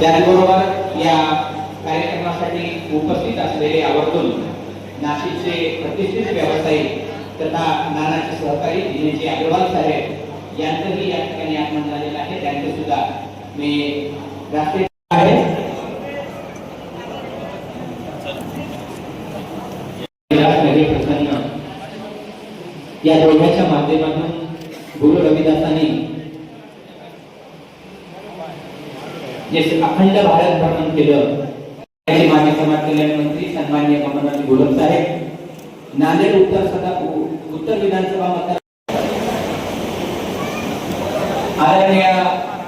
त्याचबरोबर या कार्यक्रमासाठी उपस्थित असलेले आवर्जून नाशिकचे प्रतिष्ठित व्यावसायिक तथा नानाचे सहकारी दिनेशजी अग्रवाल साहेब यांचंही या ठिकाणी आगमन झालेलं आहे. त्यांचे सुद्धा मी राष्ट्रीय आहे. प्रसन्न. या दोघांच्या माध्यमातून गुरु रविदास जे अखंड भारत भ्रमण केलं. त्याचे माजी समाज कल्याण मंत्री सन्मान्य कमलनाथ गोलम साहेब नांदेड उत्तर सदा उत्तर विधानसभा मतदार आदरणीय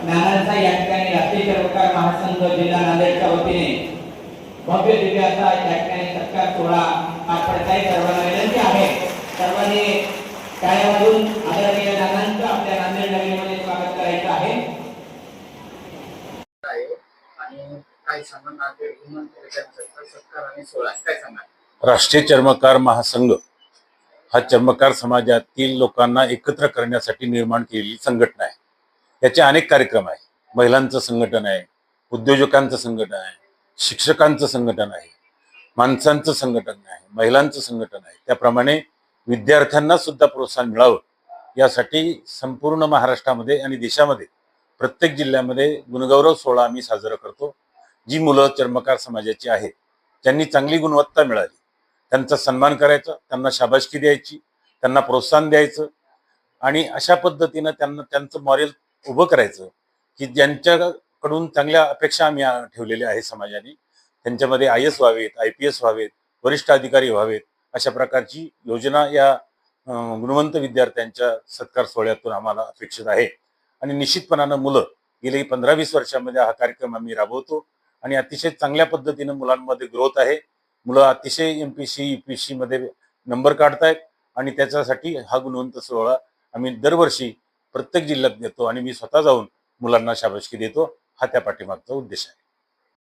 नानांचा या ठिकाणी राष्ट्रीय चरमकार महासंघ जिल्हा नांदेडच्या वतीने भव्य दिव्य असा या ठिकाणी सत्कार सोहळा पार पडताय. सर्वांना विनंती आहे. सर्वांनी टाळ्यामधून आदर नानांचं आपल्या नांदेड नगरीमध्ये स्वागत करायचं आहे आहे आणि काय सांगा सत्कार आणि काय सांगा राष्ट्रीय चर्मकार महासंघ हा चर्मकार समाजातील लोकांना एकत्र करण्यासाठी निर्माण केलेली संघटना आहे. याचे अनेक कार्यक्रम आहे महिलांचं संघटन आहे उद्योजकांचं संघटन आहे शिक्षकांचं संघटन आहे माणसांचं संघटन आहे महिलांचं संघटन आहे. त्याप्रमाणे विद्यार्थ्यांना सुद्धा प्रोत्साहन मिळावं यासाठी संपूर्ण महाराष्ट्रामध्ये आणि देशामध्ये प्रत्येक जिल्ह्यामध्ये गुणगौरव सोहळा आम्ही साजरा करतो. जी मुलं चर्मकार समाजाची आहेत त्यांनी चांगली गुणवत्ता मिळाली त्यांचा सन्मान करायचा त्यांना शाबासकी द्यायची त्यांना प्रोत्साहन द्यायचं आणि अशा पद्धतीनं त्यांना त्यांचं मॉरेल उभं करायचं की ज्यांच्याकडून चांगल्या अपेक्षा आम्ही ठेवलेल्या आहे समाजाने त्यांच्यामध्ये आय एस व्हावेत आय पी एस व्हावेत वरिष्ठ अधिकारी व्हावेत अशा प्रकारची योजना या गुणवंत विद्यार्थ्यांच्या सत्कार सोहळ्यातून आम्हाला अपेक्षित आहे. आणि निश्चितपणानं मुलं गेली पंधरा वीस वर्षामध्ये हा कार्यक्रम आम्ही राबवतो. आणि अतिशय चांगल्या पद्धतीनं मुलांमध्ये ग्रोथ आहे. मुलं अतिशय M P C P C मध्ये नंबर काढतायत आणि त्याच्यासाठी हा गुणवंत सोहळा आम्ही दरवर्षी प्रत्येक जिल्ह्यात देतो आणि मी स्वतः जाऊन मुलांना शाबासकी देतो. हा त्या पाठीमागचा उद्देश आहे.